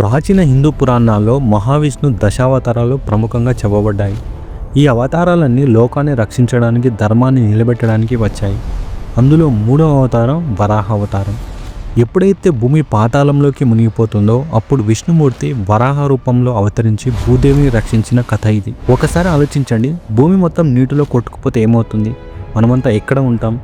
ప్రాచీన హిందూ పురాణాల్లో మహావిష్ణు దశావతారాలు ప్రముఖంగా చెప్పబడ్డాయి. ఈ అవతారాలన్నీ లోకాన్ని రక్షించడానికి ధర్మాన్ని నిలబెట్టడానికి వచ్చాయి. అందులో మూడవ అవతారం వరాహ అవతారం ఎప్పుడైతే భూమి పాతాళంలోకి మునిగిపోతుందో అప్పుడు విష్ణుమూర్తి వరాహ రూపంలో అవతరించి భూదేవిని రక్షించిన కథ ఇది. ఒకసారి ఆలోచించండి భూమి మొత్తం నీటిలో కొట్టుకుపోతే ఏమవుతుంది? మనమంతా ఎక్కడ ఉంటాం?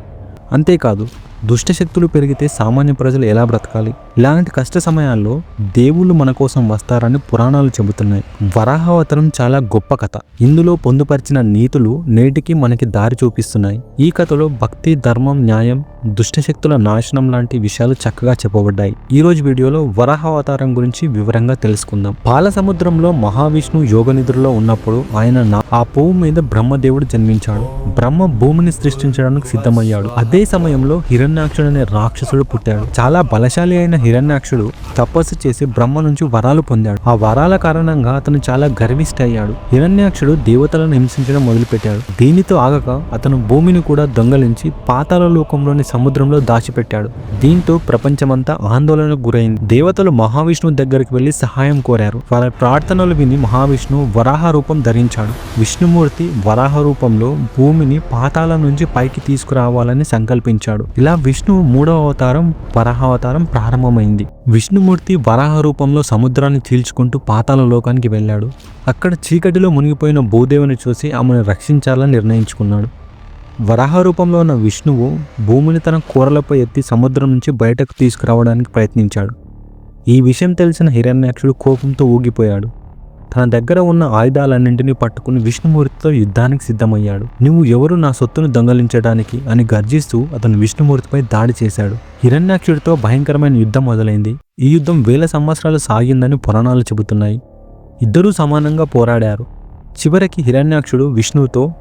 అంతేకాదు దుష్టశక్తులు పెరిగితే సామాన్య ప్రజలు ఎలా బ్రతకాలి? ఇలాంటి కష్ట సమయాల్లో దేవుళ్ళు మన కోసం వస్తారని పురాణాలు చెబుతున్నాయి. వరాహావతరం చాలా గొప్ప కథ. ఇందులో పొందుపరిచిన నీతులు నేటికి మనకి దారి చూపిస్తున్నాయి. ఈ కథలో భక్తి ధర్మం న్యాయం దుష్టశక్తుల నాశనం లాంటి విషయాలు చక్కగా చెప్పబడ్డాయి. ఈ రోజు వీడియోలో వరాహావతారం గురించి వివరంగా తెలుసుకుందాం. పాల సముద్రంలో మహావిష్ణు యోగ నిద్రలో ఉన్నప్పుడు ఆయన నా- ఆ పువ్వు మీద బ్రహ్మదేవుడు జన్మించాడు. బ్రహ్మ భూమిని సృష్టించడానికి సిద్ధమయ్యాడు. అదే సమయంలో హిరణ్ హిరణ్యాక్షుడు అనే రాక్షసుడు పుట్టాడు. చాలా బలశాలి అయిన హిరణ్యాక్షుడు తపస్సు చేసి బ్రహ్మ నుంచి వరాలు పొందాడు. ఆ వరాల కారణంగా అతను చాలా గర్విష్ట అయ్యాడు హిరణ్యాక్షుడు దేవతలను హింసించడం మొదలుపెట్టాడు. దీనితో ఆగక అతను భూమిని కూడా దొంగలించి పాతాల లోకంలోని సముద్రంలో దాచిపెట్టాడు. దీంతో ప్రపంచమంతా ఆందోళనకు గురైంది. దేవతలు మహావిష్ణువు దగ్గరికి వెళ్ళి సహాయం కోరారు. వాళ్ళ ప్రార్థనలు విని మహావిష్ణువు వరాహ రూపం ధరించాడు. విష్ణుమూర్తి వరాహ రూపంలో భూమిని పాతాల నుంచి పైకి తీసుకురావాలని సంకల్పించాడు. ఇలా విష్ణువు మూడవ అవతారం వరాహ అవతారం ప్రారంభమైంది. విష్ణుమూర్తి వరాహ రూపంలో సముద్రాన్ని చీల్చుకుంటూ పాతాల లోకానికి వెళ్ళాడు. అక్కడ చీకటిలో మునిగిపోయిన భూదేవుని చూసి ఆమెను రక్షించాలని నిర్ణయించుకున్నాడు. వరాహ రూపంలో ఉన్న విష్ణువు భూమిని తన కూరలపై ఎత్తి సముద్రం నుంచి బయటకు తీసుకురావడానికి ప్రయత్నించాడు. ఈ విషయం తెలిసిన హిరణ్యాక్షుడు కోపంతో ఊగిపోయాడు. తన దగ్గర ఉన్న ఆయుధాలన్నింటినీ పట్టుకుని విష్ణుమూర్తితో యుద్ధానికి సిద్ధమయ్యాడు. నువ్వు ఎవరు నా సొత్తును దొంగలించడానికి? అని గర్జిస్తూ అతను విష్ణుమూర్తిపై దాడి చేశాడు. హిరణ్యాక్షుడితో భయంకరమైన యుద్ధం మొదలైంది. ఈ యుద్ధం వేల సంవత్సరాలు సాగిందని పురాణాలు చెబుతున్నాయి. ఇద్దరూ సమానంగా పోరాడారు. చివరికి హిరణ్యాక్షుడు విష్ణువుతో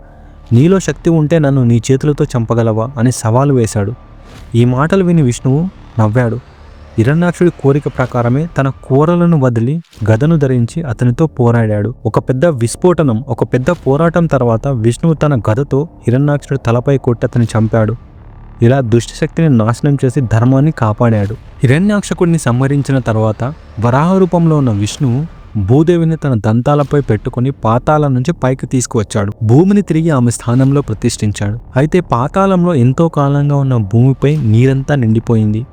నీలో శక్తి ఉంటే నన్ను నీ చేతులతో చంపగలవా? అని సవాలు వేశాడు. ఈ మాటలు విని విష్ణువు నవ్వాడు. హిరణ్యాక్షుడి కోరిక ప్రకారమే తన కూరలను వదిలి గదను ధరించి అతనితో పోరాడాడు. ఒక పెద్ద విస్ఫోటనం ఒక పెద్ద పోరాటం తర్వాత విష్ణువు తన గదతో హిరణ్యాక్షుడి తలపై కొట్టి అతని చంపాడు. ఇలా దుష్టశక్తిని నాశనం చేసి ధర్మాన్ని కాపాడాడు. హిరణ్యాక్షకుడిని సంహరించిన తర్వాత వరాహ రూపంలో ఉన్న విష్ణువు భూదేవిని తన దంతాలపై పెట్టుకుని పాతాళం నుంచి పైకి తీసుకువచ్చాడు. భూమిని తిరిగి ఆమె స్థానంలో ప్రతిష్ఠించాడు. అయితే పాతాళంలో ఎంతో కాలంగా ఉన్న భూమిపై నీరంతా నిండిపోయింది.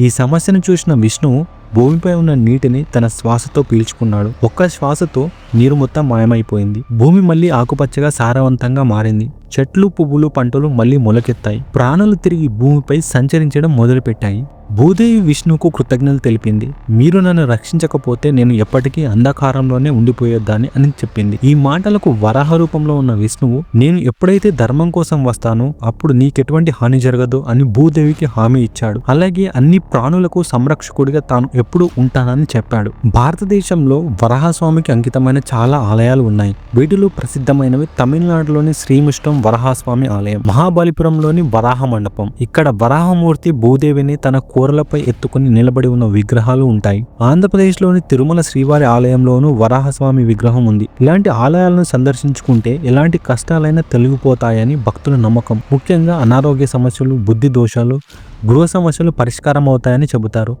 ఈ సమస్యను చూసిన విష్ణు భూమిపై ఉన్న నీటిని తన శ్వాసతో పీల్చుకున్నాడు. ఒక్క శ్వాసతో నీరు మొత్తం మాయమైపోయింది. భూమి మళ్ళీ ఆకుపచ్చగా సారవంతంగా మారింది. చెట్లు పువ్వులు పంటలు మళ్ళీ మొలకెత్తాయి. ప్రాణులు తిరిగి భూమిపై సంచరించడం మొదలుపెట్టాయి. భూదేవి విష్ణువుకు కృతజ్ఞతలు తెలిపింది. మీరు నన్ను రక్షించకపోతే నేను ఎప్పటికీ అంధకారంలోనే ఉండిపోయేద్దాన్ని అని చెప్పింది. ఈ మాటలకు వరాహ రూపంలో ఉన్న విష్ణువు నేను ఎప్పుడైతే ధర్మం కోసం వస్తానో అప్పుడు నీకెటువంటి హాని జరగదు అని భూదేవికి హామీ ఇచ్చాడు. అలాగే అన్ని ప్రాణులకు సంరక్షకుడిగా తాను ఎప్పుడు ఉంటానని చెప్పాడు. భారతదేశంలో వరాహస్వామికి అంకితమైన చాలా ఆలయాలు ఉన్నాయి. వీటిలో ప్రసిద్ధమైనవి తమిళనాడులోని శ్రీముష్టం వరాహస్వామి ఆలయం. మహాబలిపురంలోని వరాహ మండపం. ఇక్కడ వరాహమూర్తి భూదేవిని తన కూరలపై ఎత్తుకుని నిలబడి ఉన్న విగ్రహాలు ఉంటాయి. ఆంధ్రప్రదేశ్లోని తిరుమల శ్రీవారి ఆలయంలోనూ వరాహస్వామి విగ్రహం ఉంది. ఇలాంటి ఆలయాలను సందర్శించుకుంటే ఎలాంటి కష్టాలైనా తొలగిపోతాయని భక్తుల నమ్మకం. ముఖ్యంగా అనారోగ్య సమస్యలు బుద్ధి దోషాలు గృహ సమస్యలు పరిష్కారం అవుతాయని చెబుతారు.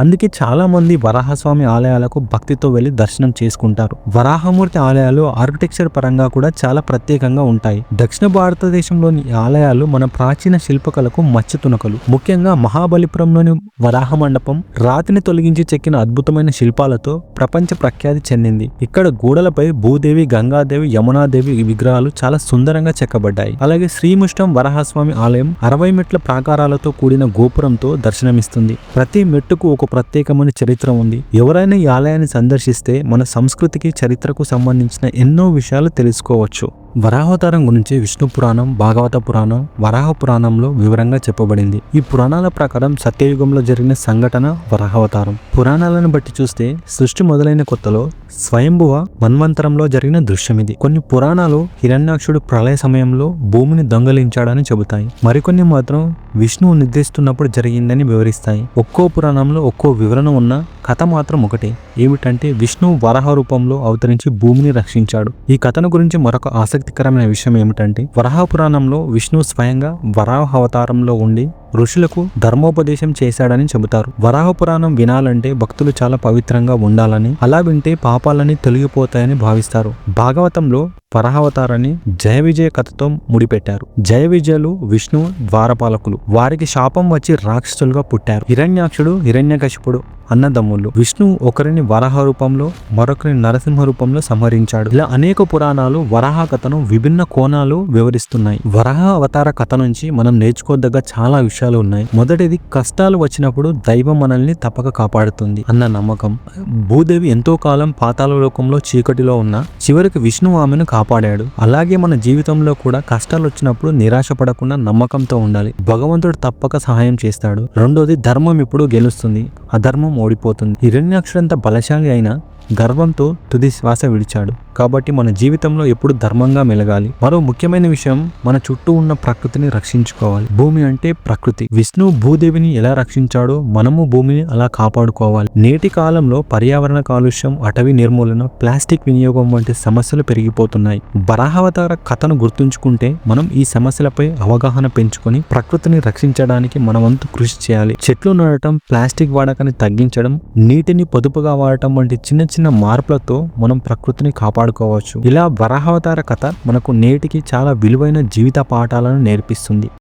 అందుకే చాలా మంది వరాహస్వామి ఆలయాలకు భక్తితో వెళ్ళి దర్శనం చేసుకుంటారు. వరాహమూర్తి ఆలయాలు ఆర్కిటెక్చర్ పరంగా కూడా చాలా ప్రత్యేకంగా ఉంటాయి. దక్షిణ భారతదేశంలోని ఆలయాలు మన ప్రాచీన శిల్పకళకు మచ్చతునకలు. ముఖ్యంగా మహాబలిపురంలోని వరాహ మండపం రాతిని తొలగించి చెక్కిన అద్భుతమైన శిల్పాలతో ప్రపంచ ప్రఖ్యాతి చెందింది. ఇక్కడ గోడలపై భూదేవి గంగాదేవి యమునాదేవి విగ్రహాలు చాలా సుందరంగా చెక్కబడ్డాయి. అలాగే శ్రీముష్టం వరాహస్వామి ఆలయం అరవై మెట్ల ప్రాకారాలతో కూడిన గోపురంతో దర్శనమిస్తుంది. ప్రతి మెట్టుకు ఒక ప్రత్యేకమైన చరిత్ర ఉంది. ఎవరైనా ఈ ఆలయాన్ని సందర్శిస్తే మన సంస్కృతికి చరిత్రకు సంబంధించిన ఎన్నో విషయాలు తెలుసుకోవచ్చు. వరాహవతారం గురించి విష్ణు పురాణం భాగవత పురాణం వరాహ పురాణంలో వివరంగా చెప్పబడింది. ఈ పురాణాల ప్రకారం సత్యయుగంలో జరిగిన సంఘటన వరాహవతారం పురాణాలను బట్టి చూస్తే సృష్టి మొదలైన కొత్తలో స్వయంభువ మన్వంతరంలో జరిగిన దృశ్యం ఇది. కొన్ని పురాణాలు హిరణ్యాక్షుడు ప్రళయ సమయంలో భూమిని దొంగలించాడని చెబుతాయి. మరికొన్ని మాత్రం విష్ణువు నిర్దేశిస్తున్నప్పుడు జరిగిందని వివరిస్తాయి. ఒక్కో పురాణంలో ఒక్కో వివరణ ఉన్న కథ మాత్రం ఒకటే. ఏమిటంటే విష్ణువు వరాహ రూపంలో అవతరించి భూమిని రక్షించాడు. ఈ కథను గురించి మరొక ఆసక్తి ఆసక్తికరమైన విషయం ఏమిటంటే వరాహ పురాణంలో విష్ణు స్వయంగా వరాహ అవతారంలో ఉండి ఋషులకు ధర్మోపదేశం చేశాడని చెబుతారు. వరాహ పురాణం వినాలంటే భక్తులు చాలా పవిత్రంగా ఉండాలని అలా వింటే పాపాలని తొలగిపోతాయని భావిస్తారు. భాగవతంలో వరాహవతారాన్ని జయ విజయ కథతో ముడిపెట్టారు. జయ విజయలు విష్ణు ద్వారపాలకులు. వారికి శాపం వచ్చి రాక్షసులుగా పుట్టారు. హిరణ్యాక్షుడు హిరణ్యకశిపుడు అన్నదమ్ములు. విష్ణు ఒకరిని వరాహ రూపంలో మరొకరిని నరసింహ రూపంలో సంహరించాడు. ఇలా అనేక పురాణాలు వరాహ కథను విభిన్న కోణాలు వివరిస్తున్నాయి. వరాహ అవతార కథ నుంచి మనం నేర్చుకోదగ్గ చాలా విషయాలు ఉన్నాయి. మొదటిది కష్టాలు వచ్చినప్పుడు దైవం మనల్ని తప్పక కాపాడుతుంది అన్న నమ్మకం. భూదేవి ఎంతో కాలం పాతాల లోకంలో చీకటిలో ఉన్న చివరికి విష్ణు ఆమెను కాపాడాడు. అలాగే మన జీవితంలో కూడా కష్టాలు వచ్చినప్పుడు నిరాశ పడకుండా నమ్మకంతో ఉండాలి. భగవంతుడు తప్పక సహాయం చేస్తాడు. రెండోది ధర్మం ఇప్పుడు గెలుస్తుంది. అధర్మం ఓడిపోతుంది. హిరణ్యాక్షుడంత బలశాలి అయినా గర్వంతో తుది శ్వాస విడిచాడు. కాబట్టి మన జీవితంలో ఎప్పుడు ధర్మంగా మెలగాలి. మరో ముఖ్యమైన విషయం మన చుట్టూ ఉన్న ప్రకృతిని రక్షించుకోవాలి. భూమి అంటే ప్రకృతి. విష్ణు భూదేవిని ఎలా రక్షించాడో మనము భూమిని అలా కాపాడుకోవాలి. నేటి కాలంలో పర్యావరణ కాలుష్యం అటవీ నిర్మూలన ప్లాస్టిక్ వినియోగం వంటి సమస్యలు పెరిగిపోతున్నాయి. బరాహవతార కథను గుర్తుంచుకుంటే మనం ఈ సమస్యలపై అవగాహన పెంచుకొని ప్రకృతిని రక్షించడానికి మనవంతు కృషి చేయాలి. చెట్లు నాటడం ప్లాస్టిక్ వాడకాన్ని తగ్గించడం నీటిని పొదుపుగా వాడటం వంటి చిన్న చిన్న మార్పులతో మనం ప్రకృతిని వాడుకోవచ్చు ఇలా వరాహావతార కథ మనకు నేటికి చాలా విలువైన జీవిత పాఠాలను నేర్పిస్తుంది.